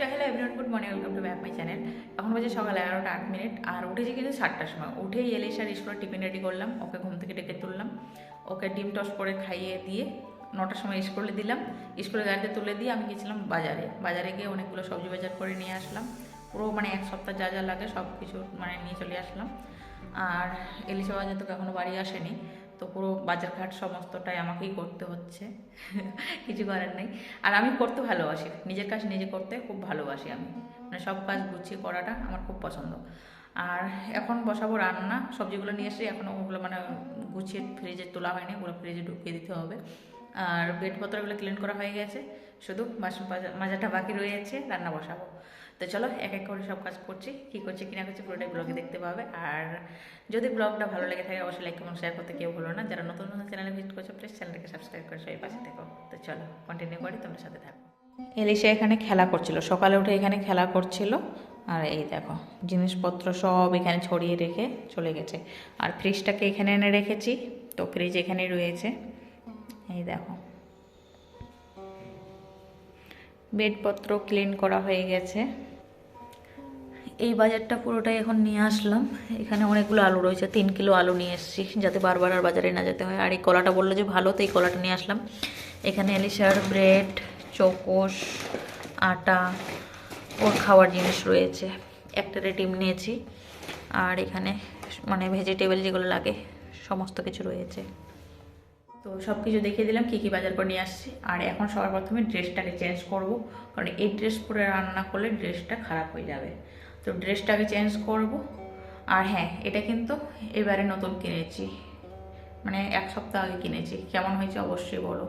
So hello everyone good morning welcome to back my channel এখন বাজে সকাল এগারোটা আট মিনিট, আর উঠেছি কিন্তু সাতটার সময়। উঠেই এলিশার স্কুলে টিফিন রেডি করলাম, ওকে ঘুম থেকে ডেকে তুললাম। ওকে ডিম টস করে খাইয়ে দিয়ে নটার সময় স্কুলে দিলাম। স্কুলে গাড়িতে তুলে দিয়ে আমি গেছিলাম বাজারে। বাজারে গিয়ে অনেকগুলো সবজি বাজার করে নিয়ে আসলাম। পুরো মানে এক সপ্তাহ যা যা লাগে সব কিছু মানে নিয়ে চলে আসলাম। আর এলিশা বাজার তো এখনও বাড়ি আসেনি। তো পুরো বাজার ঘাট সমস্তটাই আমাকেই করতে হচ্ছে। কিছু করার নেই। আর আমি করতে ভালোবাসি। নিজের কাজ নিজে করতে খুব ভালোবাসি আমি। মানে সব কাজ গুছিয়ে করাটা আমার খুব পছন্দ। আর এখন বসাবো রান্না। সবজিগুলো নিয়ে এসে এখন ওগুলো মানে গুছিয়ে ফ্রিজে তোলা হয়নি। ওগুলো ফ্রিজে ঢুকিয়ে দিতে হবে। আর বেডপত্রগুলো ক্লিন করা হয়ে গেছে। শুধু বাসন মাজা- মাজাটা বাকি রয়েছে। রান্না বসাবো। তো চলো, এক এক করে সব কাজ করছি, কী করছি কিনা করছি, পুরোটাই ব্লগে দেখতে পাবে। আর যদি ব্লগটা ভালো লেগে থাকে, অবশ্যই লাইক এবং শেয়ার করতে কেউ ভুলো না। যারা নতুন নতুন চ্যানেলে ভিজিট করছ প্লিজ চ্যানেলটাকে সাবস্ক্রাইব করে সবাই পাশে থেকো। তো চলো কন্টিনিউ করি, তোমার সাথে থাকো। এলিশা এখানে খেলা করছিল, সকালে উঠে এখানে খেলা করছিল। আর এই দেখো, জিনিসপত্র সব এখানে ছড়িয়ে রেখে চলে গেছে। আর ফ্রিজটাকে এখানে এনে রেখেছি, তো ফ্রিজ এখানেই রয়েছে। এই দেখো। বেডপত্র ক্লিন করা হয়ে গেছে। এই বাজারটা পুরোটাই এখন নিয়ে আসলাম। এখানে অনেকগুলো আলু রয়েছে, তিন কিলো আলু নিয়ে এসেছি, যাতে বারবার আর বাজারে না যেতে হয়। আর এই কলাটা বলল যে ভালো, তো এই কলাটা নিয়ে আসলাম। এখানে এলিশার ব্রেড, চকোস, আটা, ওর খাওয়ার জিনিস রয়েছে। একটা ডিম নিয়েছি। আর এখানে মানে ভেজিটেবল যেগুলো লাগে, সমস্ত কিছু রয়েছে। তো সব কিছু দেখিয়ে দিলাম, কী কী বাজার করে নিয়ে আসছি। আর এখন সবার প্রথমে ড্রেসটাকে চেঞ্জ করব। কারণ এই ড্রেস পরে রান্না করলে ড্রেসটা খারাপ হয়ে যাবে। তো ড্রেসটাকে চেঞ্জ করব। আর হ্যাঁ এটা কিন্তু এবারে নতুন কিনেছি। মানে এক সপ্তাহ আগে কিনেছি। কেমন হয়েছে অবশ্যই বলো।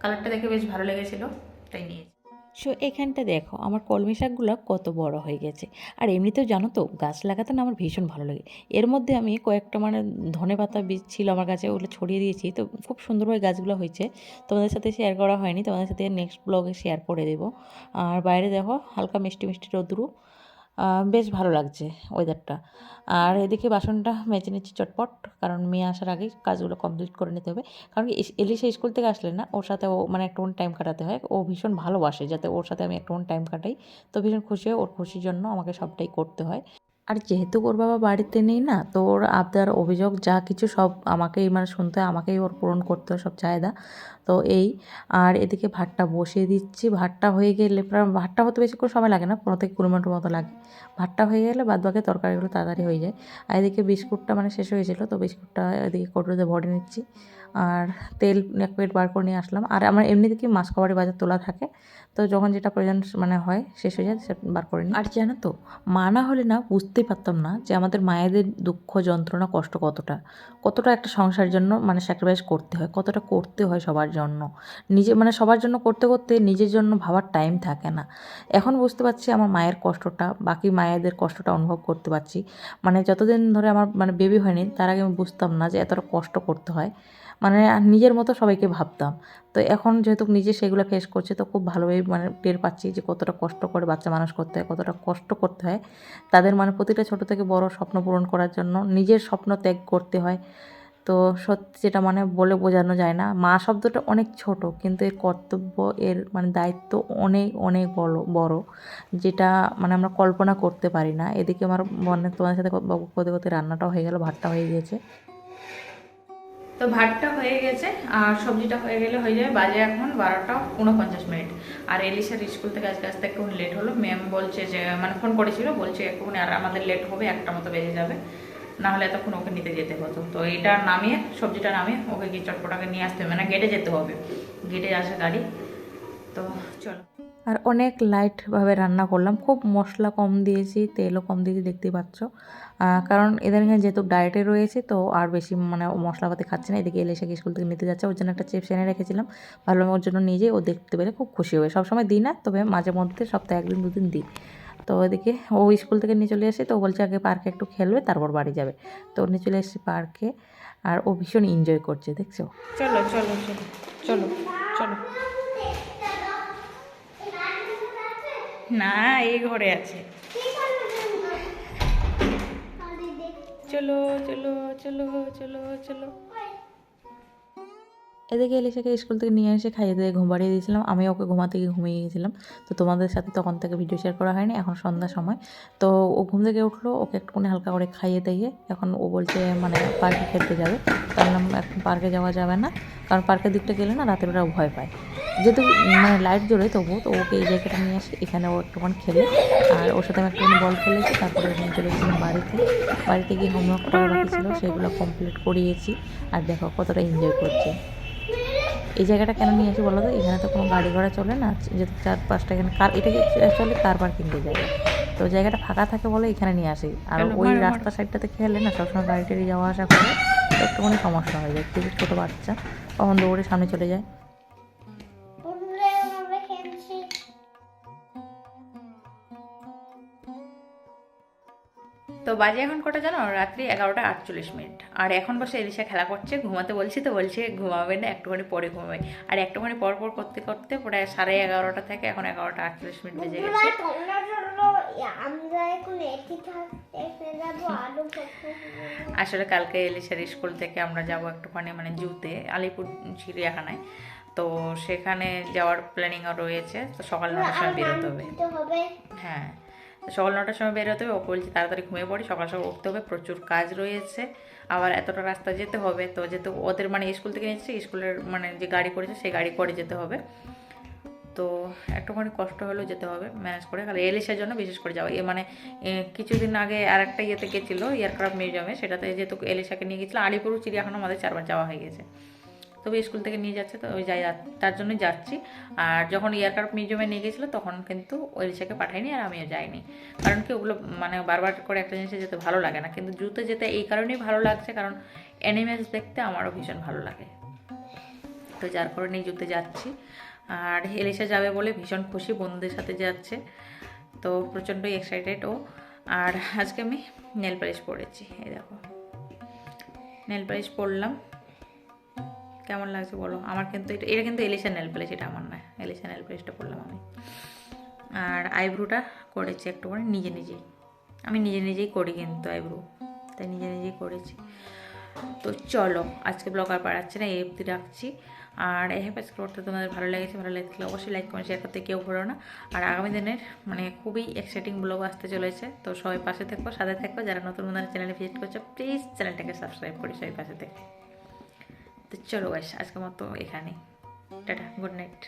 কালারটা দেখে বেশ ভালো লেগেছিলো, তাই নিয়েছি। সো এখানটা দেখো, আমার কলমি শাকগুলো কত বড় হয়ে গেছে। আর এমনিতেও জানো তো, গাছ লাগাতে না আমার ভীষণ ভালো লাগে। এর মধ্যে আমি কয়েকটা মানে ধনে পাতা বীজ ছিল আমার কাছে, ওগুলো ছড়িয়ে দিয়েছি। তো খুব সুন্দরভাবে গাছগুলো হয়েছে। তোমাদের সাথে শেয়ার করা হয়নি, তোমাদের সাথে নেক্সট ব্লগে শেয়ার করে দেবো। আর বাইরে দেখো, হালকা মিষ্টি মিষ্টি রোদ্রু। বেশ ভালো লাগছে ওয়েদারটা আর এদিকে বাসনটা মেজে নিচ্ছি চটপট, কারণ মেয়ে আসার আগেই কাজগুলো কমপ্লিট করে নিতে হবে। কারণ এলিশা স্কুল থেকে আসলে না, ওর সাথে ও মানে একটু টাইম কাটাতে হয়। ও ভীষণ ভালোবাসে, যাতে ওর সাথে আমি একটু টাইম কাটাই। তো ভীষণ খুশি হয়, ওর খুশির জন্য আমাকে সবটাই করতে হয়। আর যেহেতু ওর বাবা বাড়িতে নেই না, তো ওর আবদার, অভিযোগ, যা কিছু সব আমাকেই মানে শুনতে হয়, আমাকেই ওর পূরণ করতে হয়, সব চাহিদা। তো এই, আর এদিকে ভাতটা বসিয়ে দিচ্ছি। ভাতটা হয়ে গেলে ভাতটা হতে বেশি বেশিক্ষণ সময় লাগে না, পনেরো থেকে কুড়ি মিনিটের মতো লাগে। ভাতটা হয়ে গেলে বাদ বাকি তরকারিগুলো তাড়াতাড়ি হয়ে যায়। আর এদিকে বিস্কুটটা মানে শেষ হয়েছিল তো বিস্কুটটা এদিকে কৌটোতে ভরে নিচ্ছি। আর তেল এক প্লেট বার করে নিয়ে আসলাম। আর আমার এমনি এমনিতে কি মাসকবাড়ি বাজার তোলা থাকে, তো যখন যেটা প্রয়োজন মানে হয়, শেষ হয়ে যায় সেটা বার করে নিই। আর জানো তো, মা না হলে না বুঝতেই পারতাম না যে আমাদের মায়েদের দুঃখ, যন্ত্রণা, কষ্ট কতটা। কতটা একটা সংসারের জন্য মানে স্যাক্রিফাইস করতে হয়, কতটা করতে হয় সবার জন্য। নিজে মানে সবার জন্য করতে করতে নিজের জন্য ভাবার টাইম থাকে না। এখন বুঝতে পারছি আমার মায়ের কষ্টটা, বাকি মায়েদের কষ্টটা অনুভব করতে পারছি। মানে যতদিন ধরে আমার মানে বেবি হয়নি, তার আগে আমি বুঝতাম না যে এতটা কষ্ট করতে হয়। মানে নিজের মতো সবাইকে ভাবতাম। তো এখন যেহেতু নিজে সেগুলো ফেস করছে, তো খুব ভালোভাবে মানে টের পাচ্ছি যে কতটা কষ্ট করে বাচ্চা মানুষ করতে হয়, কতটা কষ্ট করতে হয়। তাদের মানে প্রতিটা ছোট থেকে বড় স্বপ্ন পূরণ করার জন্য নিজের স্বপ্ন ত্যাগ করতে হয়। তো সত্যি যেটা মানে বলে বোঝানো যায় না। মা শব্দটা অনেক ছোট, কিন্তু এর কর্তব্য, এর মানে দায়িত্ব অনেক অনেক বড় বড়। যেটা মানে আমরা কল্পনা করতে পারি না। এদিকে আমার মনে, তোমাদের সাথে করতে করতে রান্নাটাও হয়ে গেল, ভাতটা হয়ে গিয়েছে। তো ভাতটা হয়ে গেছে, আর সবজিটা হয়ে গেলে হয়ে যাবে বাজে এখন বারোটা উনপঞ্চাশ মিনিট। আর এলিশার স্কুল থেকে আজকে আসতে একটু লেট হলো। ম্যাম বলছে যে মানে ফোন করেছিল, বলছে একটুখানি, আর আমাদের লেট হবে, একটা মতো বেজে যাবে। না হলে এতক্ষণ ওকে নিতে যেতে হতো। তো এটা নামিয়ে, সবজিটা নামিয়ে ওকে গিয়ে চটপটাকে নিয়ে আসতে হবে। মানে গেটে যেতে হবে। গেটে আসে গাড়ি। তো চলো। আর অনেক লাইটভাবে রান্না করলাম। খুব মশলা কম দিয়েছি, তেলও কম দিয়েছি, দেখতেই পাচ্ছ। কারণ এদের যেহেতু ডায়েটে রয়েছে, তো আর বেশি মানে মশলাপাতি খাচ্ছে না। এদিকে এলে এসে স্কুল থেকে নিতে যাচ্ছে। ওর জন্য একটা চিপস এনে রেখেছিলাম। ভাবলাম ওর জন্য নিয়ে যাই ও দেখতে পেলে খুব খুশি হবে। সবসময় দিই না, তবে মাঝে মধ্যে সপ্তাহে একদিন, দুদিন দিই। তো ওইদিকে ও স্কুল থেকে নিয়ে চলে আসে, তো বলছে আগে পার্কে একটু খেলবে, তারপর বাড়ি যাবে। তো নিয়ে চলে এসেছে পার্কে আর ও ভীষণ এনজয় করছে, দেখছ? চলো চলো চলো চলো চলো। না, এই ঘরে আছে। চলো চলো চলো চলো চলো। এদিকে এলিশাকে স্কুল থেকে নিয়ে এসে খাইয়ে দিয়ে ঘুম পাড়িয়ে দিয়েছিলাম। আমি ওকে ঘুমাতে গিয়ে ঘুমিয়ে গেছিলাম তো তোমাদের সাথে তখন থেকে ভিডিও শেয়ার করা হয়নি, এখন সন্ধ্যার সময়। তো ও ঘুম থেকে উঠল, ওকে একটুখানি হালকা করে খাইয়ে দিয়ে এখন ও বলছে মানে পার্কে খেলতে যাবে। নাম এখন পার্কে যাওয়া যাবে না, কারণ পার্কের দিকটা গেলে না রাতের বেলা ভয় পায়। যেহেতু মানে লাইট জ্বলে তবু তো ওকে এই জায়গাটা নিয়ে আসি এখানে ও একটুখানি খেলে। আর ওর সাথে আমি একটুখানি বল খেলেছি, তারপরে ওখানে চলে গেছিলাম বাড়িতে। বাড়িতে গিয়ে হোমওয়ার্ক করা ছিল, সেগুলো কমপ্লিট করিয়েছি। আর দেখো কতটা এনজয় করছে। এই জায়গাটা কেন নিয়ে আসি বলো তো? এখানে তো কোনো গাড়ি ঘোড়া চলে না যেহেতু চার পাঁচটা এখানে কার এটা অ্যাকচুয়ালি কার পার্কিং জায়গা? তো জায়গাটা ফাঁকা থাকে বলে এখানে নিয়ে আসি। আর ওই রাস্তার সাইডটা রাস্তা সাইডটাতে খেলে না সবসময় গাড়ি টাড়ি যাওয়া আসা করে একটুখানি সমস্যা হয়ে যায়। ছোটো বাচ্চা কখন দৌড়ে সামনে চলে যায়। তো বাজে এখন কটা জানো? রাত্রি এগারোটা আটচল্লিশ মিনিট। আর এখন বসে এলিশা খেলা করছে ঘুমাতে বলছি তো বলছে ঘুমাবে না একটুখানি পরে ঘুমাবে। আর একটুখানি পর পর করতে করতে প্রায় সাড়ে এগারোটা থেকে এখন এগারোটা আটচল্লিশ মিনিট বেজে গেছে। আসলে কালকে এলিশার স্কুল থেকে আমরা যাব একটুখানি মানে জুতে আলিপুর চিড়িয়াখানায়। তো সেখানে যাওয়ার প্ল্যানিংও রয়েছে তো সকাল নটার সময় বেরোতে হবে। হ্যাঁ। সকাল নটার সময় বেরোতে হবে। ও বলছি, তাড়াতাড়ি ঘুমিয়ে পড়ি। সকাল সকাল উঠতে হবে। প্রচুর কাজ রয়েছে। আবার এতটা রাস্তা যেতে হবে। তো যেহেতু ওদের মানে স্কুল থেকে নিচ্ছে, স্কুলের মানে যে গাড়ি করেছে, সেই গাড়ি করে যেতে হবে। তো একটুখানি কষ্ট হলেও যেতে হবে ম্যানেজ করে। খালি এলিশার জন্য বিশেষ করে যাওয়া। এ মানে কিছুদিন আগে আর একটা ইয়েতে গেছিল এয়ারক্রাফট মিউজিয়ামে সেটাতে যেহেতু এলিশাকে নিয়ে গেছিল, আলিপুর, চিড়িয়াখানা, আমাদের চারবার যাওয়া হয়ে গেছে। তবে স্কুল থেকে নিয়ে যাচ্ছে, তো ওই যাই তার জন্যই যাচ্ছি। আর যখন এয়ারক্রাফট মিউজিয়ামে নিয়ে গেছিল, তখন কিন্তু এলিশাকে পাঠাইনি আর আমিও যাইনি। কারণ কি, ওগুলো মানে বারবার করে একটা জিনিসে যেতে ভালো লাগে না। কিন্তু জুতে যেতে এই কারণেই ভালো লাগছে, কারণ অ্যানিমেলস দেখতে আমারও ভীষণ ভালো লাগে। তো যার কারণেই জুতে যাচ্ছি। আর এলিশা যাবে বলে ভীষণ খুশি, বন্ধুদের সাথে যাচ্ছে। তো প্রচণ্ডই এক্সাইটেড ও। আর আজকে আমি নেল পালিশ পরেছি, এই দেখো। নেল পালিশ পরলাম। কেমন লাগছে বলো? আমার কিন্তু এটা এটা কিন্তু এলিশা নেল পালিশ এটা আমার না এলিশা নেল পালিশটা পরলাম আমি। আর আইব্রোটা করেছি একটুখানি নিজে নিজেই। আমি নিজে নিজেই করি কিন্তু আইব্রো তাই নিজে নিজেই করেছি। তো চলো, আজকে ব্লগ আর বাড়াচ্ছি না, এই অবধি রাখছি। আর এই হ্যাপাস করতে তোমাদের ভালো লেগেছে, ভালো লাগলে অবশ্যই লাইক কমেন্ট শেয়ার করতে কেউ ভরো না। আর আগামী দিনের মানে খুবই এক্সাইটিং ব্লগ আসতে চলেছে। তো সবাই পাশে থেকো, সাথে থেকো। যারা নতুন নতুন চ্যানেলে ভিজিট করছ প্লিজ চ্যানেলটাকে সাবস্ক্রাইব করি সবাই পাশে থেকে। তো চলো গাইস আজকের মতো এখানে টাটা গুড নাইট